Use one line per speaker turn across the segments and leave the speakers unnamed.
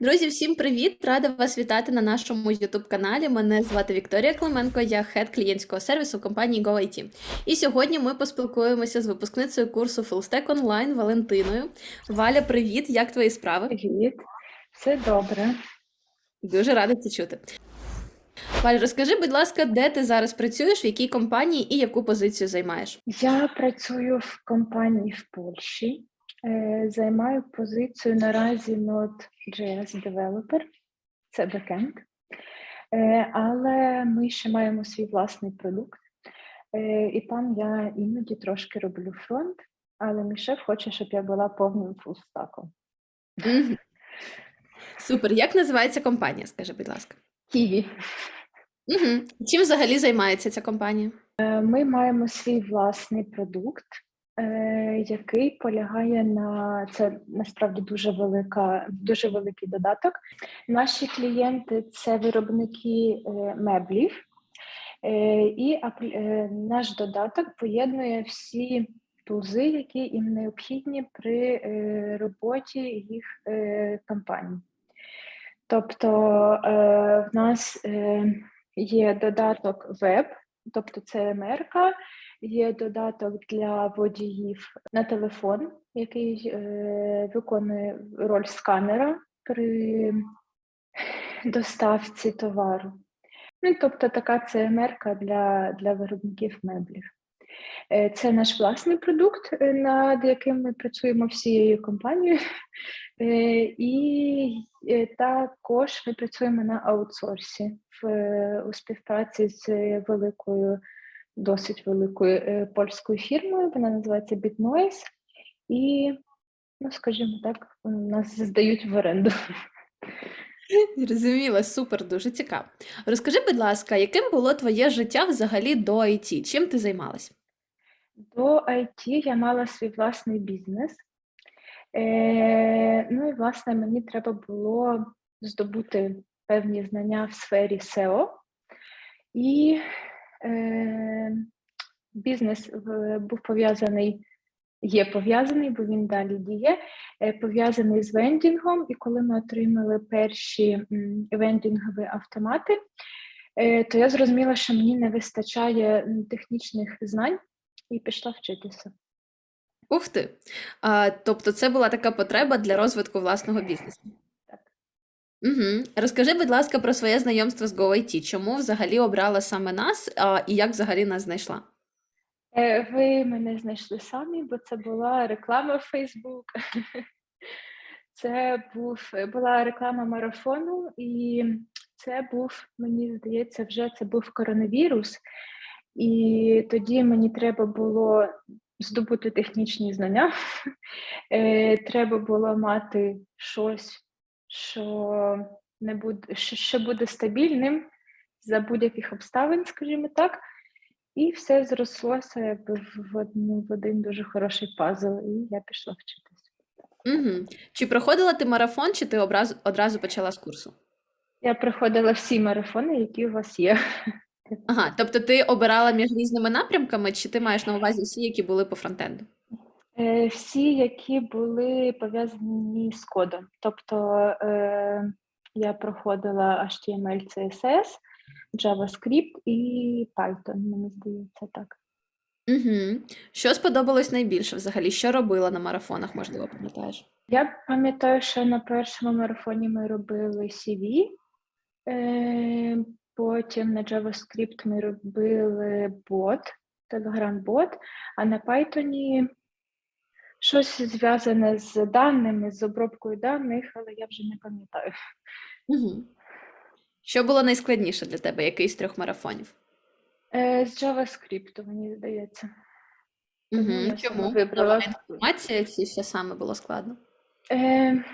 Друзі, всім привіт! Рада вас вітати на нашому youtube каналі. Мене звати Вікторія Клименко, я хед клієнтського сервісу компанії GoIT. І сьогодні ми поспілкуємося з випускницею курсу Fullstack Online Валентиною. Валя, привіт! Як твої справи?
Привіт, все добре.
Дуже рада це чути. Валь, розкажи, будь ласка, де ти зараз працюєш, в якій компанії і яку позицію займаєш?
Я працюю в компанії в Польщі, займаю позицію наразі Node.js Developer, це бекенд. Е, Але ми ще маємо свій власний продукт, Е, і там я іноді трошки роблю фронт, але мій шеф хоче, щоб я була повним фулстаком.
Супер. Як називається компанія? Скажи, будь ласка.
Ківі.
Угу. Чим взагалі займається ця компанія?
Е, Ми маємо свій власний продукт, е, який полягає на це насправді дуже велика, дуже великий додаток. Наші клієнти це виробники е, меблів, е, і е, наш додаток поєднує всі тулзи, які їм необхідні при е, роботі їх е, компаній. Тобто е, в нас е, є додаток веб, тобто це мерка, є додаток для водіїв на телефон, який е, виконує роль сканера при доставці товару. Ну, тобто така мерка для, для виробників меблів. Е, Це наш власний продукт, е, над яким ми працюємо всією компанією. Е, І е, також ми працюємо на аутсорсі в, е, у співпраці з великою, досить великою польською фірмою. Вона називається BitNoise. І, ну, скажімо так, нас здають в оренду.
Зрозуміла, супер, дуже цікаво. Розкажи, будь ласка, яким було твоє життя взагалі до IT? Чим ти займалась?
До IT я мала свій власний бізнес. Е, ну і власне мені треба було здобути певні знання в сфері SEO. І е, бізнес був пов'язаний, є пов'язаний, бо він далі діє, е, пов'язаний з вендінгом. І коли ми отримали перші вендінгові автомати, е, то я зрозуміла, що мені не вистачає технічних знань і пішла вчитися.
Ух ти! А, тобто це була така потреба для розвитку власного бізнесу.
Так.
Угу. Розкажи, будь ласка, про своє знайомство з GoIT. Чому взагалі обрала саме нас, а, і як взагалі нас знайшла?
Е, Ви мене знайшли самі, бо це була реклама в Facebook. Це був, була реклама марафону, і це був, мені здається, вже це був коронавірус. І тоді мені треба було здобути технічні знання. Е, Треба було мати щось, що не буде, що що буде стабільним за будь-яких обставин, скажімо так. І все зрослося якби в одну в один дуже хороший пазл, і я пішла вчитися.
Угу. Чи проходила ти марафон, чи ти образу, одразу почала з курсу?
Я проходила всі марафони, які у вас є.
Ага, тобто ти обирала між різними напрямками, чи ти маєш на увазі всі, які були по фронтенду?
Е, Всі, які були пов'язані з кодом. Тобто е, я проходила HTML, CSS, JavaScript і Python, мені здається, так.
Угу. Що сподобалось найбільше взагалі? Що робила на марафонах, можливо, пам'ятаєш?
Я пам'ятаю, що на першому марафоні ми робили CV, е, потім на JavaScript ми робили бот, Telegram-бот, а на Python щось зв'язане з даними, з обробкою даних, але я вже не пам'ятаю.
Угу. Що було найскладніше для тебе? Який з трьох марафонів?
Е, з JavaScript, мені здається.
Угу. Чому?
вибрала.
Інформація, чи що саме було складно?
Е,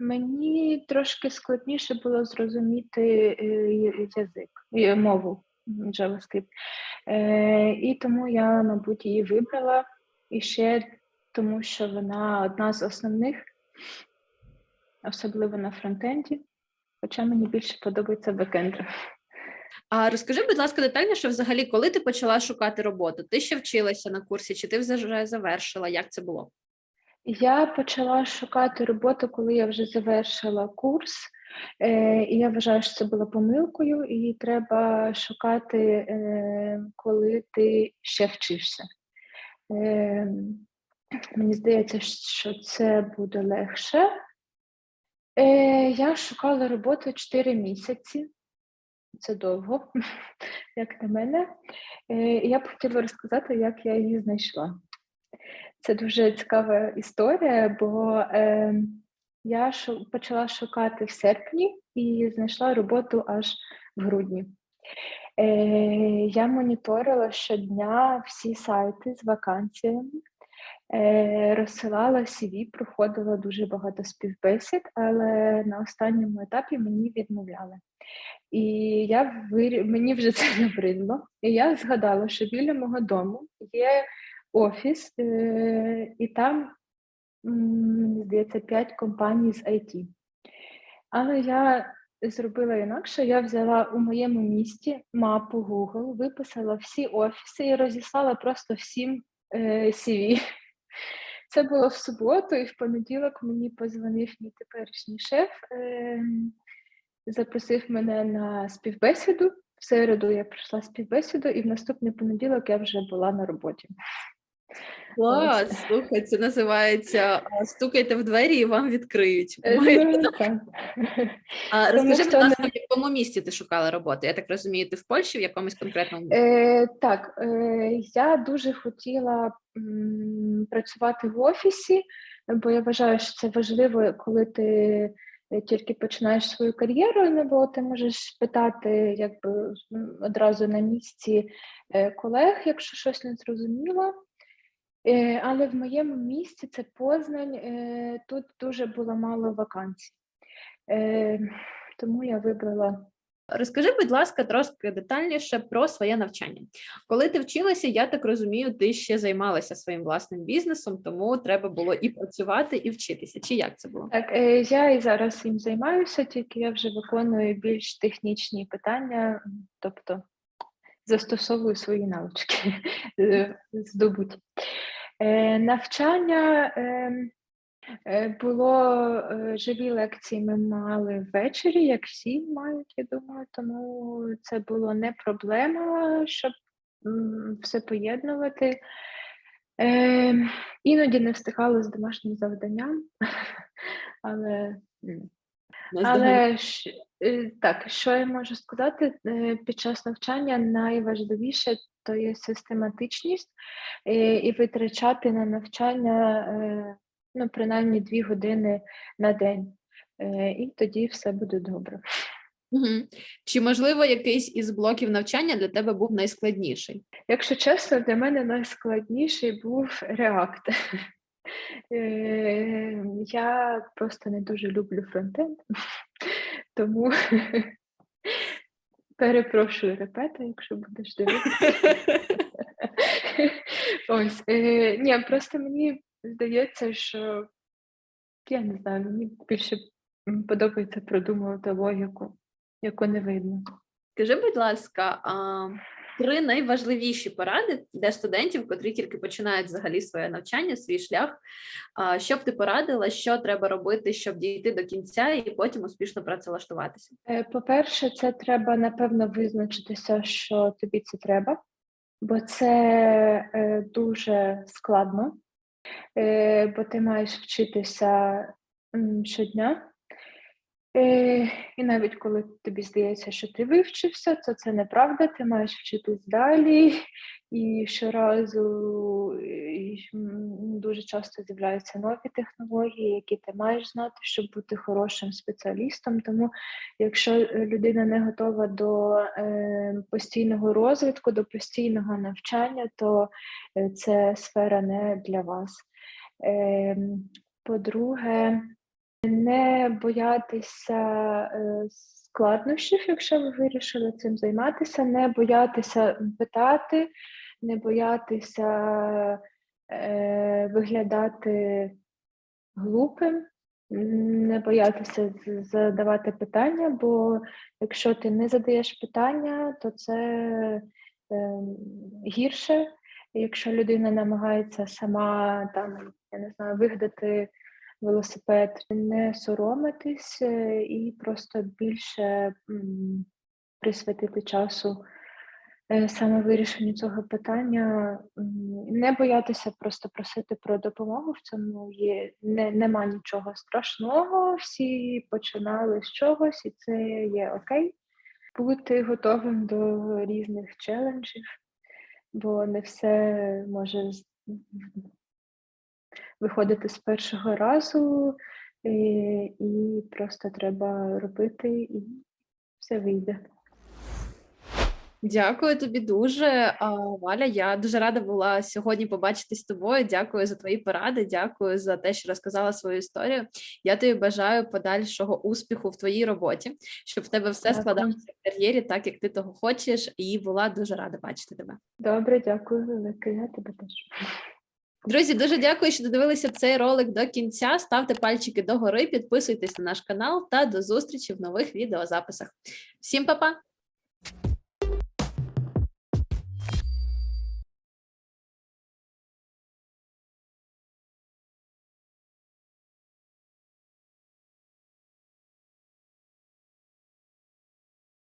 мені трошки складніше було зрозуміти е, язик, мову JavaScript. Е, і тому я, мабуть, її вибрала. І ще тому, що вона одна з основних, особливо на фронтенді. Хоча мені більше подобається бекенд.
А розкажи, будь ласка, детальніше взагалі, коли ти почала шукати роботу? Ти ще вчилася на курсі, чи ти вже завершила? Як це було?
Я почала шукати роботу, коли я вже завершила курс, е, і я вважаю, що це було помилкою, і треба шукати, е, коли ти ще вчишся. Е, мені здається, що це буде легше. Я шукала роботу 4 місяці. Це довго, як на мене. І я б хотіла розказати, як я її знайшла. Це дуже цікава історія, бо е, я почала шукати в серпні і знайшла роботу аж в грудні. Е, я моніторила щодня всі сайти з вакансіями, е, розсилала CV, проходила дуже багато співбесід, але на останньому етапі мені відмовляли. І я вирі... мені вже це набридло. І я згадала, що біля мого дому є офіс, е, і там, здається, 5 компаній з IT. Але я зробила інакше. Я взяла у моєму місті мапу Google, виписала всі офіси і розіслала просто всім е, CV. Це було в суботу, і в понеділок мені позвонив мій теперішній шеф, е, запросив мене на співбесіду. В середу я пройшла співбесіду, і в наступний понеділок я вже була на роботі.
Клас, слухай, це називається стукайте в двері і вам відкриють.
Е, ну.
А, розкажи, будь ласка, в якому місці ти шукала роботу? Я так розумію, ти в Польщі в якомусь конкретному місці?
Е, так, е, я дуже хотіла м, працювати в офісі, бо я вважаю, що це важливо, коли ти тільки починаєш свою кар'єру, ну, бо ти можеш питати якби одразу на місці е, колег, якщо щось не зрозуміло. Е, але в моєму місті це Познань, е, тут дуже було мало вакансій. Е, тому я вибрала
Розкажи, будь ласка, трошки детальніше про своє навчання. Коли ти вчилася, я так розумію, ти ще займалася своїм власним бізнесом, тому треба було і працювати, і вчитися. Чи як це було?
Так, я і зараз цим займаюся, тільки я вже виконую більш технічні питання, тобто застосовую свої навички здобуті. Е, Навчання ем, е, було е, живі лекції. Ми мали ввечері, як всі мають, я думаю, тому це було не проблема, щоб все поєднувати. Ем, Іноді не встигали з домашнім завданням, але але е, так, що я можу сказати під час навчання найважливіше то є систематичність е, і витрачати на навчання е, ну, принаймні дві години на день. Е, І тоді все буде добре.
Угу. Чи можливо якийсь із блоків навчання для тебе був найскладніший?
Якщо чесно, для мене найскладніший був React. Е, Я просто не дуже люблю фронтенд, тому перепрошую репета, якщо будеш дивитися. Ось, е, ні, просто мені здається, що я не знаю, мені більше подобається продумувати логіку, яку не видно.
Скажи, будь ласка, а, три найважливіші поради для студентів, котрі тільки починають взагалі своє навчання, свій шлях. Що б ти порадила, що треба робити, щоб дійти до кінця і потім успішно працевлаштуватися?
Е, По-перше, це треба напевно визначитися, що тобі це треба, бо це е, дуже складно, е, бо ти маєш вчитися щодня. Е, І навіть коли тобі здається, що ти вивчився, то це неправда, ти маєш вчитись далі, і щоразу дуже часто з'являються нові технології, які ти маєш знати, щоб бути хорошим спеціалістом. Тому якщо людина не готова до е, постійного розвитку, до постійного навчання, то е, це сфера не для вас. Е, По-друге, не боятися е, складнощів, якщо ви вирішили цим займатися, не боятися питати, не боятися е, виглядати глупим, не боятися задавати питання, бо якщо ти не задаєш питання, то це е, гірше. Якщо людина намагається сама там я не знаю, вигадати велосипед, не соромитись е, і просто більше присвятити часу е, саме вирішенню цього питання, не боятися просто просити про допомогу в цьому є не, нема нічого страшного. Всі починали з чогось, і це є окей. Бути готовим до різних челенджів, бо не все може виходити з першого разу, і, і просто треба робити, і все вийде.
Дякую тобі дуже, Валя. Я дуже рада була сьогодні побачитись з тобою. Дякую за твої поради. Дякую за те, що розказала свою історію. Я тобі бажаю подальшого успіху в твоїй роботі, щоб в тебе все складалося в кар'єрі, так як ти того хочеш, і була дуже рада бачити тебе.
Добре, дякую велике. Я тебе теж.
Друзі, дуже дякую, що додивилися цей ролик до кінця. Ставте пальчики догори, підписуйтесь на наш канал та до зустрічі в нових відеозаписах. Всім па-па!